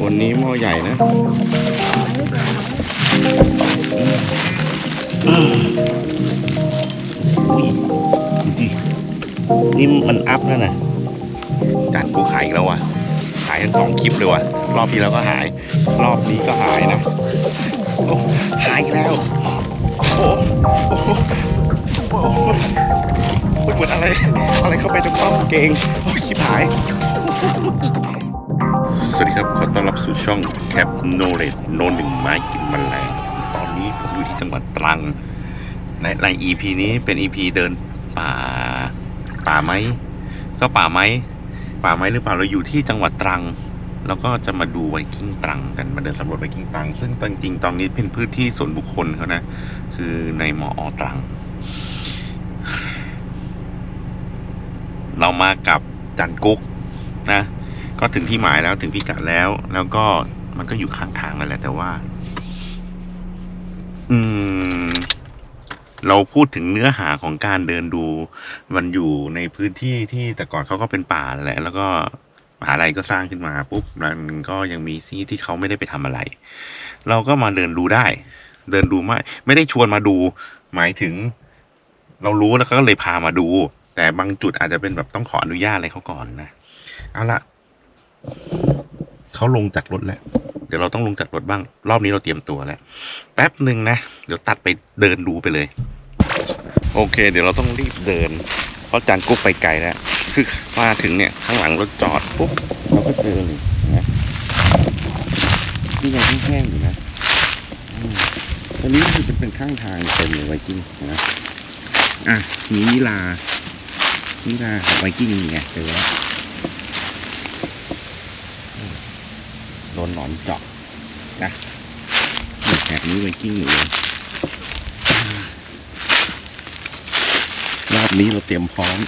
บนนี้หม้อใหญ่นะนี่มันอัพแล้วนะจานกูหายอีกแล้ววะหายทั้งสองคลิปเลยวะรอบที่แล้วก็หาย รอบนี้ก็หายนะหายอีกแล้วโอ้โหเหมือนอะไร อะไรเข้าไปตรงข้องเกงโอ้ยชิบหาย วัสดีครับ ขอต้อนรับสู่ช่องแคปโนเลดโนหนึ่งไม้กินแมลงตอนนี้ผมอยู่ที่จังหวัดตรัง ในใน EP นี้เป็น EP เดินป่าป่าไหมก็ป่าไหมป่าไหมหรือเปล่าเราอยู่ที่จังหวัดตรัง แล้วก็จะมาดูไวกิ้งตรังกันมาเดินสำรวจไวกิ้งตรัง ซึ่งจริงๆตอนนี้เป็นพื้นที่ส่วนบุคคลเขานะ คือในมอตรัง เรามากับจันกุ๊กนะ ก็ถึงที่หมายแล้วถึงพิกัดแล้ว แล้วก็มันก็อยู่ข้างทางนั่นแหละ แต่ว่า อืม เราพูดถึงเนื้อหาของการเดินดู มันอยู่ในพื้นที่ที่แต่ก่อนเขาก็เป็นป่าแหละ แล้วก็มหาลัยก็สร้างขึ้นมาปุ๊บมันก็ยังมีที่ที่เขาไม่ได้ไปทำอะไร เราก็มาเดินดูได้ เดินดูไม่ไม่ได้ชวนมาดู หมายถึง เรารู้แล้วก็เลยพามาดู แต่บางจุดอาจจะเป็นแบบต้องขออนุญาตอะไรเขาก่อนนะเอาละ เขาลงจากรถแล้ว เดี๋ยวเราต้องลงจากรถบ้าง รอบนี้เราเตรียมตัวแล้ว แป๊บหนึ่งนะ เดี๋ยวตัดไปเดินดูไปเลย โอเค เดี๋ยวเราต้องรีบเดิน เพราะจานกุ๊กไปไกลแล้ว คือมาถึงเนี่ยข้างหลังรถจอดปุ๊บเราก็เจอเลยนะนี่ยังแห้งๆอยู่นะตอนนี้คือเป็นเป็นข้างทางเต็มเลยไวกิ้งนะ อะมีนิลานิลาไวกิ้งนี่ไงเจอแล้วอืมโด นหนอนเจาะนะนี่แถบนี้ไวกิ้งอยู่เลยรอบนี้เราเตรียมพร้อม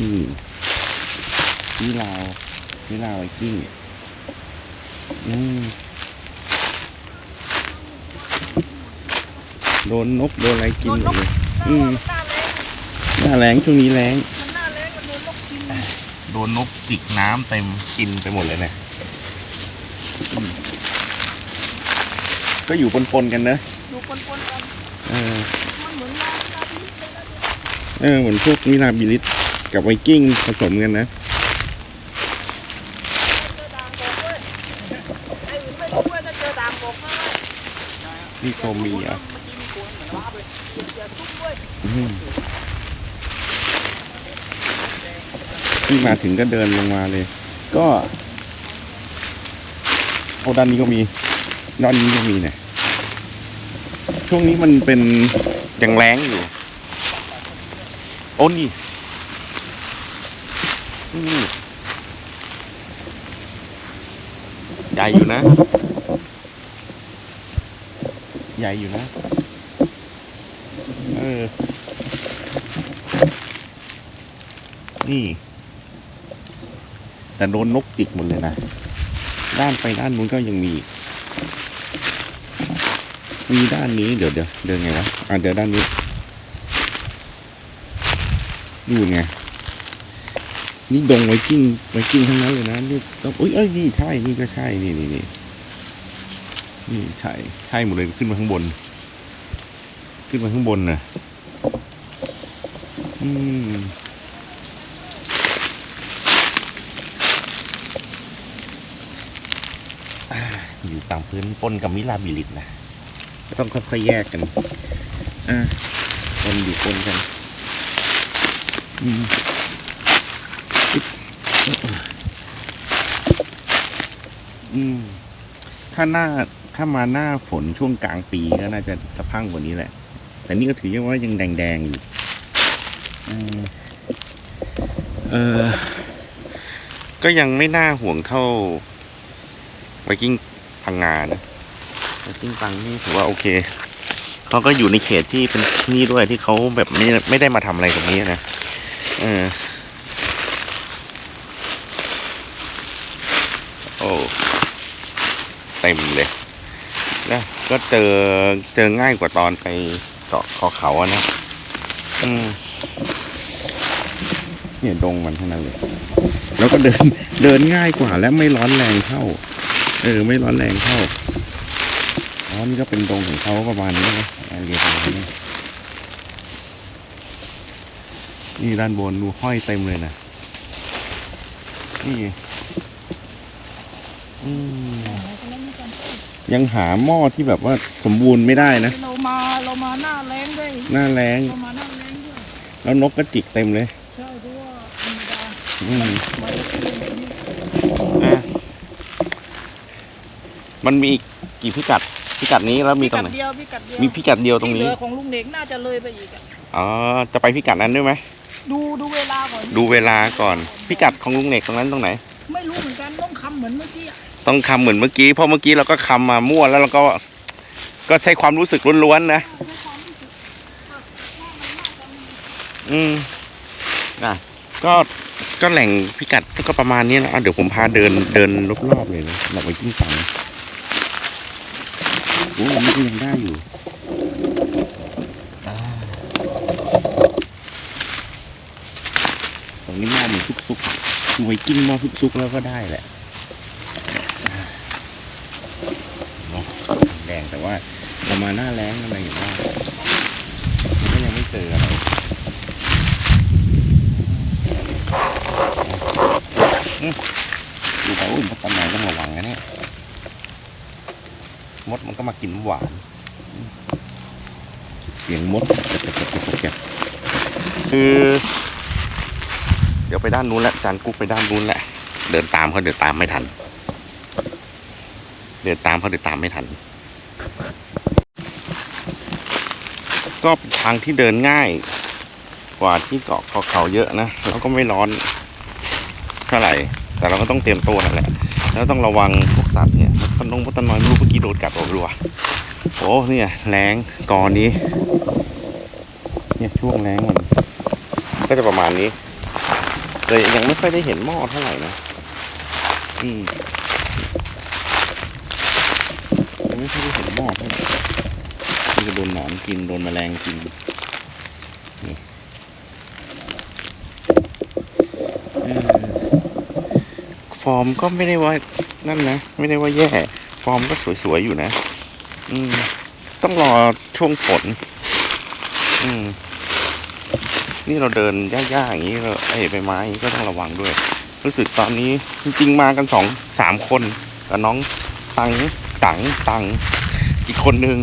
นี่นี่ลาวนี่ลาวไวกิ้งอืมโดนนกโดนอะไรกินหมดเลย อืมหน้าแรงช่วงนี้แรงหน้าแรงมันโดนนกกินโดนนกจิกน้ำเต็มกินไปหมดเลยเนี่ยอื มก็อยู่ปนๆกันเนอะดูปนๆกันเออมันเหมือนลาลาพิษเลยนะเออเหมือนพวกมิลาบิลิสกับไวกิ้งผสมกันนะเจอด่างบอกด้วยไอ้อื่นไม่รู้ว่าจะเจอด่างบอกนะนี่โซมีอะเมื่อกี้มีตัวเหมือนลาบเลยเจอทุกด้วยอืมที่มาถึงก็เดินลงมาเลย ก็ โอ้ด้านนี้ก็มี ด้านนี้ก็มีเนี่ยช่วงนี้มันเป็นยังแรงอยู่ โอ้นี่นี่ใหญ่อยู่นะ ใหญ่อยู่นะ เออ นี่ แต่โดนนกจิกหมดเลยนะ ด้านไปด้านนู้นก็ยังมี มีด้านนี้เดี๋ยวเดี๋ยวเดินไงวะอะเดี๋ยวด้านนี้ดูไงนี่ดงไวกิ้งไวกิ้งทั้งนั้นเลยนะนี่ต้องอุ้ยเอ้ยนี่ใช่นี่ก็ใช่นี่นี่นี่นี่ใช่ใช่หมดเลยขึ้นมาข้างบน ขึ้นมาข้างบนนะอืม อยู่ตามพื้นปนกับมิลาบิลิตนะก็ต้องค่อยๆแยกกันอ่าปนอยู่ปนกันอืมอืมถ้าหน้าถ้ามาหน้าฝนช่วงกลางปีก็น่าจะสะพังกว่านี้แหละ แต่นี่ก็ถือว่ายังแดงๆอยู่เออ ก็ยังไม่น่าห่วงเท่า ไวกิ้งพังงานะไวกิ้งพังนี่ถือว่าโอเคเขาก็อยู่ในเขตที่เป็นนี่ด้วยที่เขาแบบไม่ไม่ได้มาทำอะไรตรงนี้นะเออโอ้เต็มเลยนะก็เจอเจอง่ายกว่าตอนไปเกาะคอเขาอะนะอืมเนี่ยดงมันทั้งนั้นเลย แล้วก็เดินเดินง่ายกว่าและไม่ร้อนแรงเท่า เออ ไม่ร้อนแรงเท่าอ๋อนี่ก็เป็นตรงของเขาประมาณนี้นะแอเรียประมาณนี้นี่ด้านบนดูห้อยเต็มเลยนะนี่อืมยังหาหม้อที่แบบว่าสมบูรณ์ไม่ได้นะเรามาเรามาหน้าแรงด้วยหน้าแรงเรามาหน้าแรงด้วยแล้วนกก็จิกเต็มเลยใช่เพราะว่าธรรมดา อืม มาได้ขึ้นแบบนี้ อะ มันมีกี่พิกัดพิกัดนี้แล้วมีพิตรงกัดไหนเดียวพิกัดเดียวมีพิกัดเดียวตรงนี้ที่เหลือของลุงเด็กน่าจะเลยไปอีกอะอ๋อจะไปพิกัดนั้นด้วยไหมดูดูเวลาก่อนดูเวลาก่อน พิกัดของลุงเนกตรงนั้นตรงไหน ไม่รู้เหมือนกันต้องคำเหมือนเมื่อกี้อะต้องคำเหมือนเมื่อกี้เพราะเมื่อกี้เราก็คำมามั่วแล้วเราก็ ก็ใช้ความรู้สึกล้วนๆนะใช้ความรู้สึกว่าว่ามันน่าจะมีอืมอะก็ก็แหล่งพิกัดก็ประมาณนี้นะอะเดี๋ยวผมพาเดินเดินรอบๆเลยนะหลับไปกิ้งตังโอ้อันนี่ก็ยังได้อยู่อ่าตรงนี้หม้อมันซุกๆคือไว้กิ้งหม้อซุกๆแล้วก็ได้แหละอ่าเนาะแดงแต่ว่าเรามาหน้าแรงอะไรอย่างว่ามันก็ยังไม่เจออะไร ดูแต่อุ่นตอนไหนต้องระวังนะเนี่ย มดมันก็มากินหวาน เสียงมดคือ เดี๋ยวไปด้านนู้นแล้วจานกุ๊กไปด้านนู้นแหละเดินตามเขาเดินตามไม่ทัน เดินตามเขาเดินตามไม่ทัน ก็เป็นทางที่เดินง่าย กว่าที่เกาะเขาเขาเยอะนะแล้วก็ไม่ร้อนเท่าไหร่แต่เราก็ต้องเตรียมตัวนั่นแหละ แล้วต้องระวัง พวกสัตว์เนี่ยพนงพตนอยไม่รู้เมื่อกี้โดนกัดออกรัวโอ้เนี่ยแรงกอนนี้ เนี่ยช่วงแรงมันก็จะประมาณนี้เลยยังไม่ค่อยได้เห็นหม้อเท่าไหร่นะอืมยังไม่ค่อยได้เห็นหม้อเท่าไหร่มันจะโดนหนอนกินโดนแมลงกินเออ ฟอร์มก็ไม่ได้ว่านั่นนะ ไม่ได้ว่าแย่ ฟอร์มก็สวยๆอยู่นะ อืม ต้องรอช่วงฝน อืม นี่เราเดินยากๆอย่างนี้เราไอ้ใบไม้ก็ต้องระวังด้วย รู้สึกตอนนี้จริงๆมากันสองสามคนกับน้องตังตังตังอีกคนนึง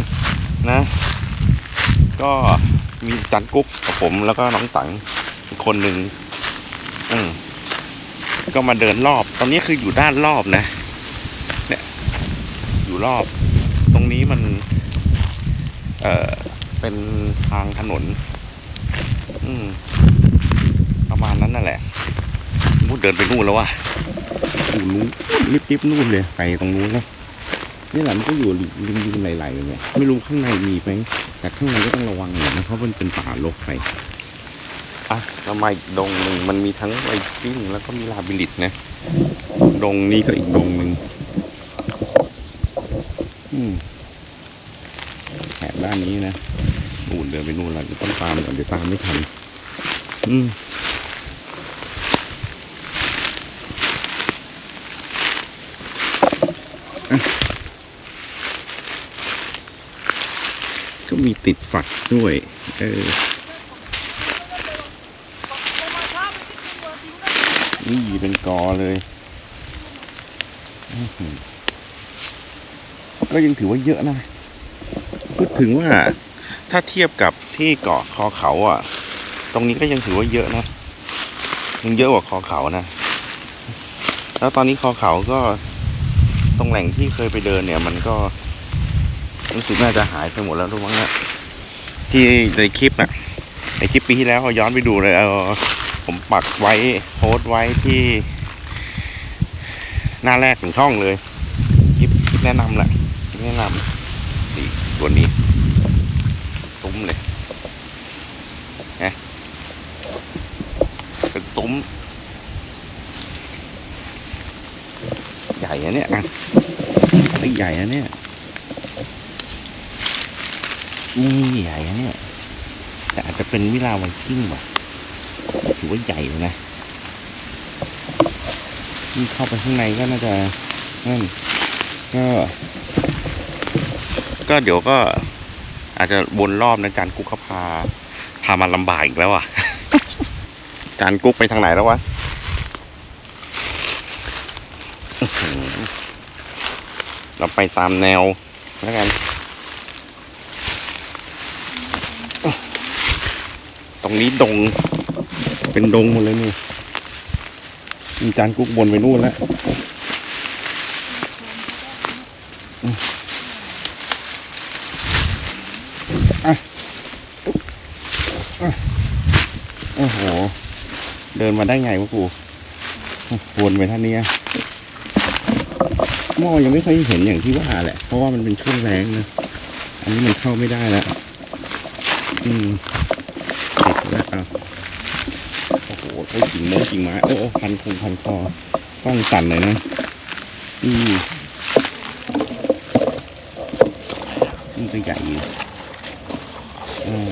นะ ก็มีจันกุ๊กกับผมแล้วก็น้องตังอีกคนนึงอืม ก็มาเดินรอบ ตอนนี้คืออยู่ด้านรอบนะ เนี่ย อยู่รอบ ตรงนี้มัน เอ่อ เป็นทางถนน อืม ประมาณนั้นนั่นแหละมูดเดินไปนู่นแล้วว่ะอยู่นู้นริบๆนู่นเลย ไปตรงนู้นเลยนี่แหละมันก็อยู่ริมริมไหลๆอย่างเงี้ยไม่รู้ข้างในมีไหมแต่ข้างในก็ต้องระวังหน่อยนะเพราะมันเป็นป่ารกไป อะทำไมอีกดงหนึ่งมันมีทั้งไวกิ้งแล้วก็มีลาบิลิตนะ ดงนี้ก็อีกดงหนึ่งแถบด้านนี้นะนู่นเดินไปนู่นแล้วเดี๋ยวต้องตามก่อนเดี๋ยวตามไม่ทัน อืมก็มีติดฝักด้วย เออ เรามาช้าไปนิดนึงกว่าจริงนะ นี่เป็นกอเลย ก็ยังถือว่าเยอะนะพูดถึงว่าถ้าเทียบกับที่เกาะคอเขาอะ ตรงนี้ก็ยังถือว่าเยอะนะยังเยอะกว่าคอเขานะ แล้วตอนนี้คอเขาก็ตรงแหล่งที่เคยไปเดินเนี่ย มันก็รู้สึกน่าจะหายไปหมดแล้วทุกมั้งนะที่ในคลิปน่ะในคลิปปีที่แล้วเอาย้อนไปดูเลยเอา ผมปักไว้โพสต์ไว้ที่ หน้าแรกของช่องเลยคลิปคลิปแนะนำแหละแนะนำนี่ตัวนี้ ซุ้มเลยนะเป็นซุ้ม ใหญ่อะเนี่ยอะเฮ้ใหญ่อะเนี่ยนี่ใหญ่อะเนี่ยแต่อาจจะเป็นวิลาไวกิ้งว่ะ อว่าใหญ่เลยนะนี่เข้าไปข้างในก็น่าจะนั่นก็ ก็เดี๋ยวก็ อาจจะวนรอบในะจานกุ๊กเขาพา พามาลำบากอีกแล้วอะ จานกุ๊กไปทางไหนแล้ววะเราไปตามแนวแล้วกัน ตรงนี้ดง เป็นดงหมดเลยนี่มีจานกุ๊กบนไปนู่นแล้วอะอะโอ้โห เดินมาได้ไงวะกูวนไปท่านนี้หม้อยังไม่เคยเห็นอย่างที่ว่าแหละ เพราะว่ามันเป็นช่วงแรงนะ อันนี้มันเข้าไม่ได้แล้ว อืมติดแล้วอะ โอ้กิ่งโม้กิ่งไม้โอ้พันคงพันคอต้องสั่นเลยนะอืมนี่ก็ใหญ่อยู่อ่า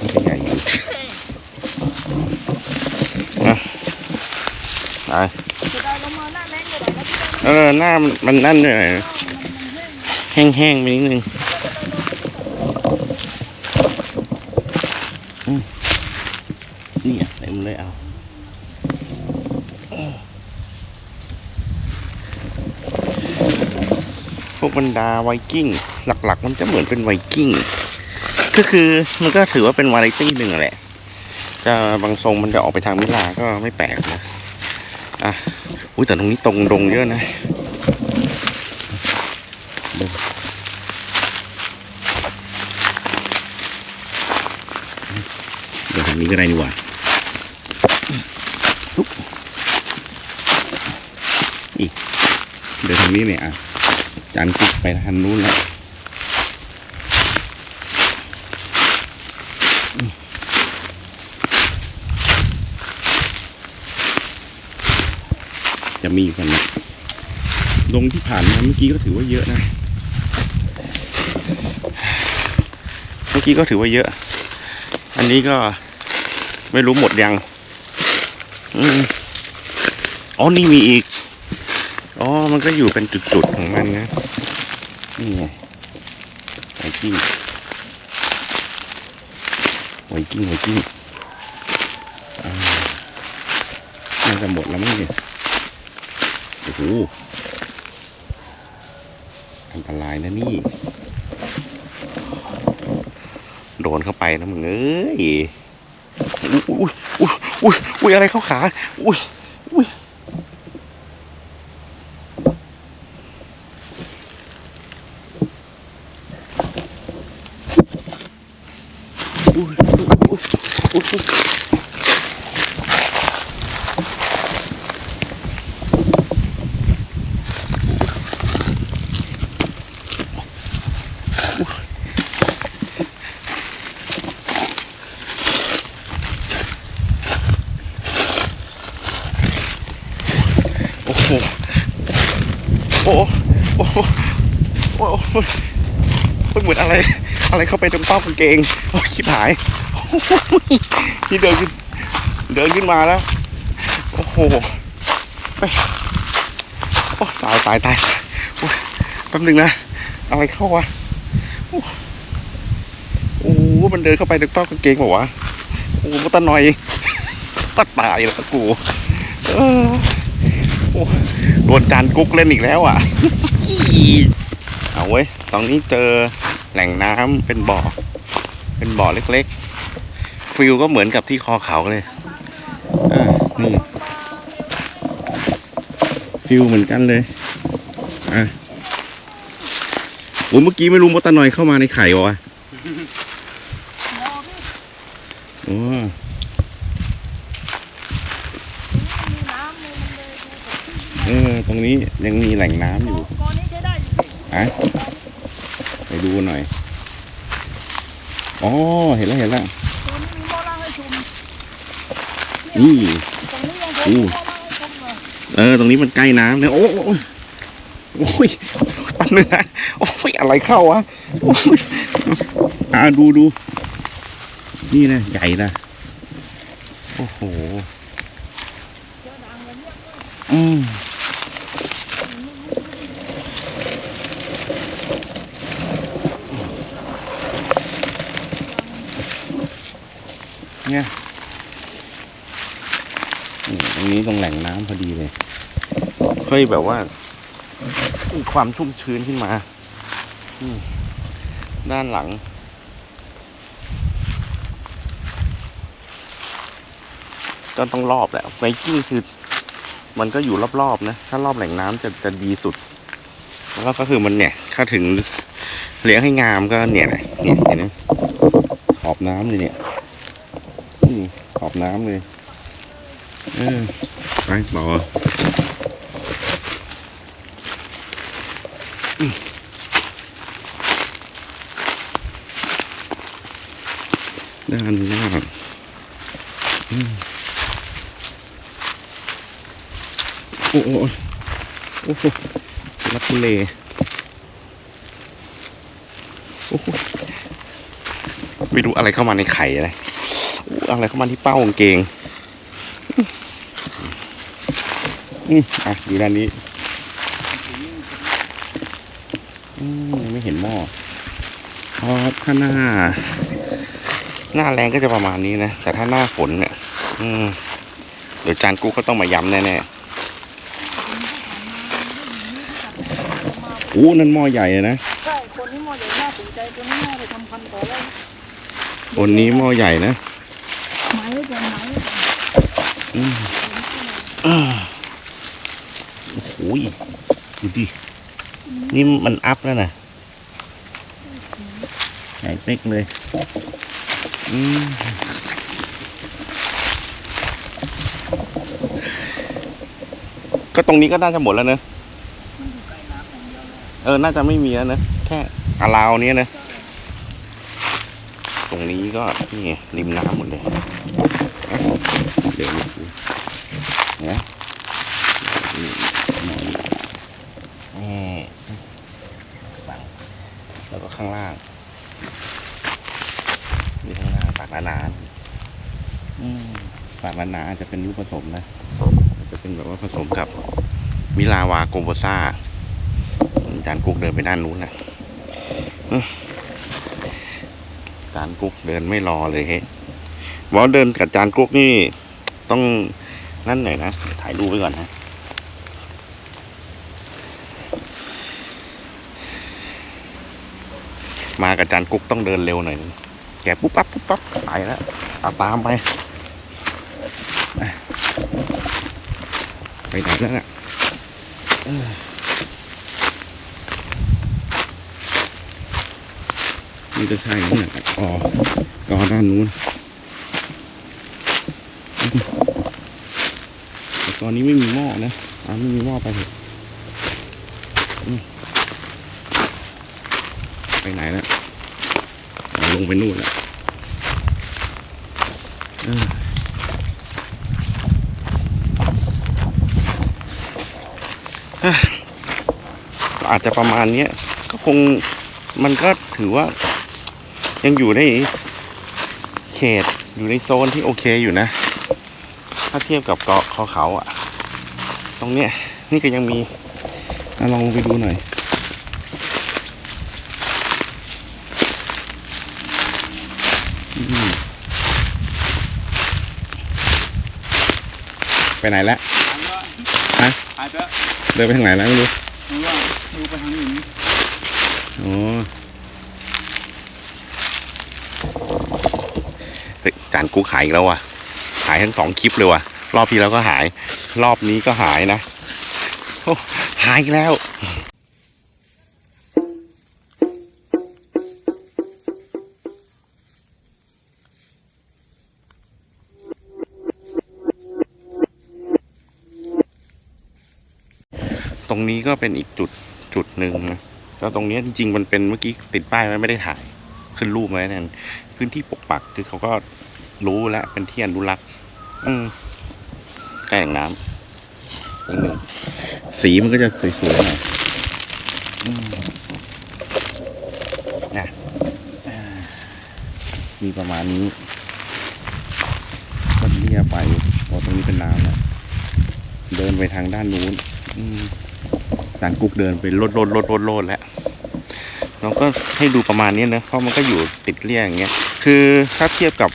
นี่ก็ใหญ่อยู่อะไปจะได้เออหน้ามันนั่นด้วยแห้งแห้งๆไปนิดนึงอืมนี่อะเต็มเลยเอาพ วกบรรดาไวกิ้ง หลักๆ มันจะเหมือนเป็นไวกิ้งก็คือมันก็ถือว่าเป็นวาไรตี้หนึ่งแหละจะบางทรงมันจะออกไปทางมิลาก็ไม่แปลกนะอะอุ้ยแต่ตรงนี้ตรงดงเยอะนะเดี๋ยวทางนี้ก็ได้นี่หว่าปุ๊บอีกเดี๋ยวทางนี้เนี่ยอะ จานกุกไปทางนู้นแล้วจะมีกันนะลงที่ผ่านมาเมื่อกี้ก็ถือว่าเยอะนะ เมื่อกี้ก็ถือว่าเยอะ อันนี้ก็ไม่รู้หมดยัง อืมอ๋อ นี่มีอีก มันก็อยู่เป็นจุดๆของมันนะ นี่ไงไวกิ้งไวกิ้งไวกิ้งอ่น่าจะหมดแล้วมั้งเนี่ยโอ้โหอันตรายนะนี่ โดนเข้าไปนะมึงเอ้ยอุ้ยอุ้ยอุ้ยอุ้ยอะไรเข้าขา อุ้ยอุ้ยอุ้ยอุ้ยอุ้ยโอ้โห โอ้โหโอ้โหโอ้โหเหมือนอะไร อะไรเข้าไปตรงเป้ากางเกงโอ้ยชิบหายนี่เดินขึ้นเดินขึ้นมาแล้ว โอ้โหโอ้ตายตายตายแป๊บนึงนะ อะไรเข้าวะ โอ้โหมันเดินเข้าไปตรงเป้ากางเกงบอกวะโอ้โหมันตะหน่อยก็ตายแล้วกู เออโอ้ โดนจานกุ๊กเล่นอีกแล้วอะ เอาเว้ย ตรงนี้เจอแหล่งน้ำเป็นบ่อ เป็นบ่อเล็กๆ ฟิลก็เหมือนกับที่คอเขาเลยอ่านี่ ฟิลเหมือนกันเลย อะโอ้เมื่อกี้ไม่รู้มดตะนอยเข้ามาในไข่วะ รอพี่ โอ้ มีน้ำเลยมันเลย เออ ต รงนี้ยังมีแหล่งน้ำอยู่ก้อนนี้ใช้ได้จริงอะไปดูหน่อย อ๋อ เห็นแล้วเห็นแล้วๆตัวนี้มีหม้อล่างให้ชมนี่ ตรงนี้ยังพออู้มีหม้อล่างให้ชมเลยเออ ตรงนี้มันใกล้น้ำเนี่ยโอ้โอ้โอ้ยปันเนื้อโอ้ยอะไรเข้าวะโอ้ยอ่าดูดู นี่นะ ใหญ่นะ โอ้โหเจอด่างแบบเนี้ยอืมเนี่ยนี่ตรงนี้ตรงแหล่งน้ำพอดีเลยค่อยแบบว่ามีความชุ่มชื้นขึ้นมาอืมด้านหลัง ก็ต้องรอบแหละไวกิ้งคือ มันก็อยู่รอบๆนะ ถ้ารอบแหล่งน้ำจะจะดีสุด แล้วก็คือมันเนี่ย ถ้าถึงเลี้ยงให้งามก็เนี่ยแหละเนี่ยเห็นไหมขอบน้ำเลยเนี่ยนี่ ขอบน้ำเลยเออไปต่อด้านหน้าโอ้โหโอ้โหรักทุเลโอ้โหไม่รู้อะไรเข้ามาในไข่อะไร อู้อะไรเข้ามาที่เป้ากางเกงอืมอะดูด้านนี้อืมยังไม่เห็นหม้อเพราะถ้าหน้า หน้าแรงก็จะประมาณนี้นะ แต่ถ้าหน้าฝนเนี่ย อืมเดี๋ยวจานกูก็ต้องมาย้ำแน่ๆอู้นั่นหม้อใหญ่เลยนะใช่คนนี้มอใหญ่น่าสนใจตัวนี้น่าไปทำพันธุ์ต่อแล้วคนนี้หม้อใหญ่นะ หมายไว้ก่อนหมายไว้ก่อน อืมอ่าโอ้โหย ดูดิ นี่มันอัพแล้วนะใหญ่เป๊กเลย อืมก็ตรงนี้ก็น่าจะหมดแล้วเนอะเออ น่าจะไม่มีแล้วนะแค่อาราวนี้นะ ตรงนี้ก็นี่ริมน้ำหมดเลยเดี๋ยวนะนี่หน่อยนี่ฝั่งแล้วก็ ข้างล่างมีข้างล่างปากหนาๆอืมปากหนาๆอาจจะเป็นยุคผสมนะอาจจะเป็นแบบว่าผสมกับมิลาวาโกโบซาอาจารย์กุ๊กเดินไปด้านนู้นนะอืมอาจารย์กุ๊กเดินไม่รอเลยเฮ้ยบอกว่าเดินกับอาจารย์กุ๊กนี่ต้องนั่นหน่อยนะ ถ่ายรูปไว้ก่อนนะ มากับจารย์กุ๊กต้องเดินเร็วหน่อยแกปุ๊บปั๊บปุ๊บปั๊บไปแล้วเอาตามไป ไปไหนแล้วน่ะนี่จะใช่ไหมเนี่ยอ๋อรอด้านนู้นตอนนี้ไม่มีหม้อนะอ่าไม่มีหม้อไปเถอะอืม ไปไหนแล้วลงไปนู่นแล้วอาจจะประมาณเนี้ยก็คงมันก็ถือว่า ยังอยู่ในเขตอยู่ในโซนที่โอเคอยู่นะ ถ้าเทียบกับเกาะเขาเขาอะตรงเนี้ย นี่ก็ยังมีลองไปดูหน่อย ไปไหนแล้วฮะหายไปแล้วเดินไปทางไหนแล้วไม่รู้รู้ว่ารู้ไปทางอื่นอ๋อเฮ้ยจานกุ๊กหายอีกแล้วว่ะหายทั้งสองคลิปเลยว่ะ รอบที่แล้วก็หาย รอบนี้ก็หายนะโอ้หายอีกแล้ว รงนี้ก็เป็นอีกจุดจุดหนึ่งนะแล้วตรงนี้จริงๆมันเป็นเมื่อกี้ติดป้ายไว้ไม่ได้ถ่ายขึ้นรูปไว้นั่นพื้นที่ปกปักคือเขาก็รู้แล้วเป็นที่อนุรักษ์อืมใกล้แหล่งน้ำตรงหนึ่งสีมันก็จะสวยๆหน่อยนะมีประมาณนี้ก็เลียไปพอตรงนี้เป็นน้ำแล้วเดินไปทางด้านนู้น อืม จานกุ๊กเดินไปโลดโลดโลดโลดโลดแล้วเราก็ให้ดูประมาณนี้นะเพราะมันก็อยู่ติดเรี่ยกอย่างเงี้ยคือถ้าเทียบกับ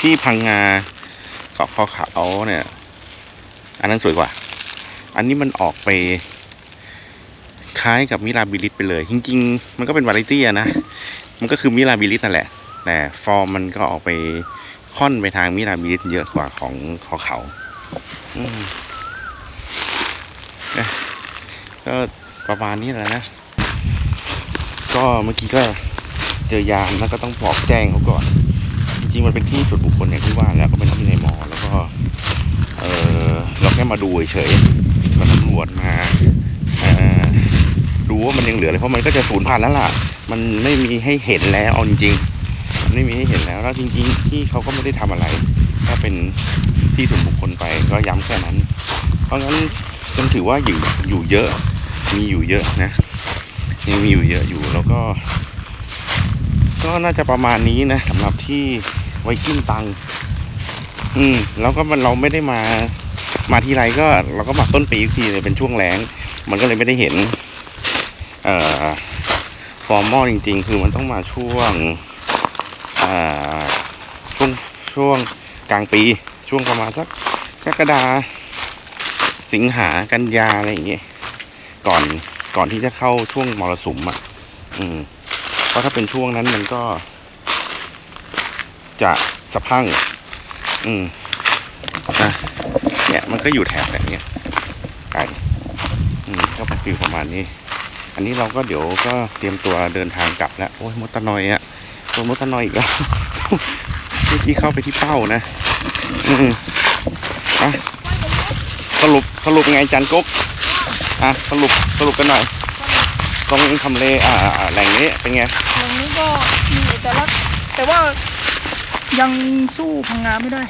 ที่พังงาเกาะคอเขาเนี่ย อันนั้นสวยกว่า อันนี้มันออกไป คล้ายกับมิราบิลิสไปเลย จริง ๆ มันก็เป็นวาไรตี้นะ มันก็คือมิราบิลิสนั่นแหละ แต่ฟอร์มมันก็ออกไปค่อนไปทางมิราบิลิสเยอะกว่าของคอเขาอืมเอ๊ะ ก็ประมาณนี้แหละนะ ก็เมื่อกี้ก็เจอยามแล้วก็ต้องบอกแจ้งเขาก่อน จริงๆมันเป็นที่ส่วนบุคคลอย่างที่ว่าแล้วก็เป็นที่ในมอแล้วก็ เออเราแค่มาดูเฉยๆมาตำรวจมาดูว่ามันยังเหลืออะไรเพราะมันก็จะสูญพันธุ์แล้วล่ะ มันไม่มีให้เห็นแล้วเอาจริงๆมันไม่มีให้เห็นแล้วแล้วจริง ๆ ที่เขาก็ไม่ได้ทำอะไรก็เป็นที่ส่วนบุคคลไปก็ย้ำแค่นั้น เพราะงั้นจนถือว่าอยู่อยู่เยอะ มีอยู่เยอะนะยังมีอยู่เยอะอยู่แล้วก็ ก็น่าจะประมาณนี้นะสำหรับที่ไวกิ้นตัง อืม แล้วก็มันเราไม่ได้มามาทีไรก็เราก็มาต้นปีอีกทีเลยเป็นช่วงแรงมันก็เลยไม่ได้เห็น เอ่อฟอร์มอลจริง ๆ คือมันต้องมาช่วงอ่าช่วงช่วงกลางปีช่วงประมาณสักกรกฎาสิงหากันยาอะไรอย่างเงี้ย ก่อนก่อนที่จะเข้าช่วงมรสุมอะ อืม เพราะถ้าเป็นช่วงนั้นมันก็ จะสะพัง อืมนะเนี่ยมันก็อยู่แถบแบบเนี้ยไก่อืมก็เป็นฟิลประมาณนี้ อันนี้เราก็เดี๋ยวก็เตรียมตัวเดินทางกลับแล้วโอ้ยมดตะนอยอะโดนมดตะนอยอีกแล้วเมื่อกี้เข้าไปที่เป้านะ อืมอะสรุปสรุปไงจันกุ๊ก อะสรุปสรุปกันหน่อยตรงทำเลอ่าอ่าอ่าแหล่งนี้เป็นไงอย่างนี้ก็มีเอกลักษณ์แต่ว่ายังสู้พังงาไม่ได้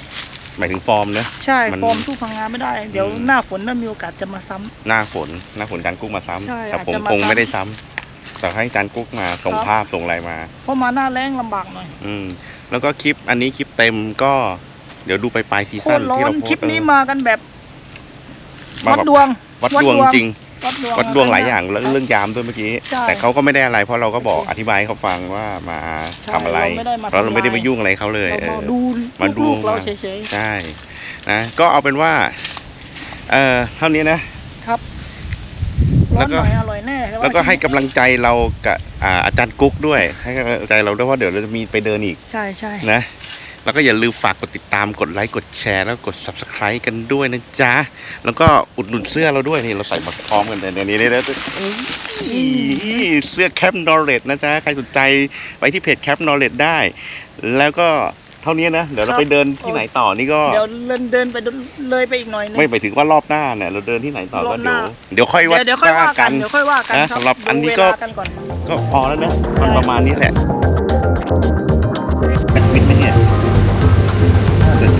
หมายถึงฟอร์มเนอะใช่มัน ฟอร์มสู้พังงาไม่ได้ เดี๋ยวอืมหน้าฝนน่ามีโอกาสจะมาซ้ำ หน้าฝนหน้าฝนจานกุ๊กมาซ้ใช่ำแต่ผมอาจจะมาคงไม่ซ้ำได้ซ้ำแต่ให้จานกุ๊กมาส่งครับ ภาพส่งอะไรมา เพราะมาหน้าแรงลำบากหน่อยอืม แล้วก็คลิปอันนี้คลิปเต็มก็เดี๋ยวดูไปปลายซีโคซั่นตรร้อที่นเราโพคลิสปต์นี้เออมากันแบบมาวัดแบบดวง วัดดวงจริง วัดดวงวัดดวงหลายนะอย่างแล้วครับเรื่องยามด้วยเมื่อกี้ ใช่แต่เขาก็ไม่ได้อะไรเพราะเราก็บอกโอเคอธิบายให้เขาฟังว่ามาใช่ทำอะไรเราไม่ได้มาเราไม่ได้ทำลายมายุ่งอะไรเขาเลยเราเอมาอดูมาดู ลูกๆเรามาเฉย ใช่นะก็เอาเป็นว่า เออเท่านี้นะ ๆ ครับแล้ร้อวนก็ หน่อยอร่อยแน่ต่าแล้วก็ให้กำลังใจเรากับอ่าอาจารย์กุ๊กด้วย ให้กำลังใจเราด้วยเพราะเดี๋ยวเราจะมีไปเดินอีกใช่ใช่นะ แล้วก็อย่าลืมฝากกดติดตามกดไลค์กดแชร์แล้วกด subscribe กันด้วยนะจ๊ะ แล้วก็อุดหนุนเสื้อเราด้วยนี่เราใส่มาพร้อมกันเลยเนี่ยนี่นี่นี่เสื้อแคปนอร์เรตนะจ๊ะ ใครสนใจไปที่เพจแคปนอร์เรตได้ แล้วก็เท่านี้นะ เดี๋ยวเราไปเดินที่ไหนต่อนี่ก็เดี๋ยวเดินเดินไปเลยไปอีกหน่อยนึงไม่ไปถึงว่ารอบหน้าเนี่ยเราเดินที่ไหนต่อรก็อบหเดี๋ยน้าวเดี๋ยวค่อยว่าเดี๋ยวเดี๋ยวค่อยว่ากันเดี๋ยวค่อยว่ากันนะครับสำหรับอันนี้ก็ดูเวลากันก่อนก็พอแล้วนะมันประมาณนี้แหละ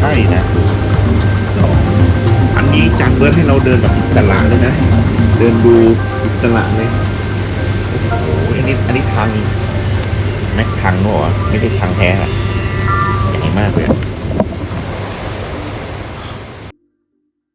ช่นะ อันนี้จังเบิร์ดให้เราเดินแบบอิสระเลยนะ เดินดูอิสระเลย โอ้โห อันนี้ อันนี้ทางแม็กทางเนอะไม่ได้ทางแท้อะใหญ่มากเลยอะ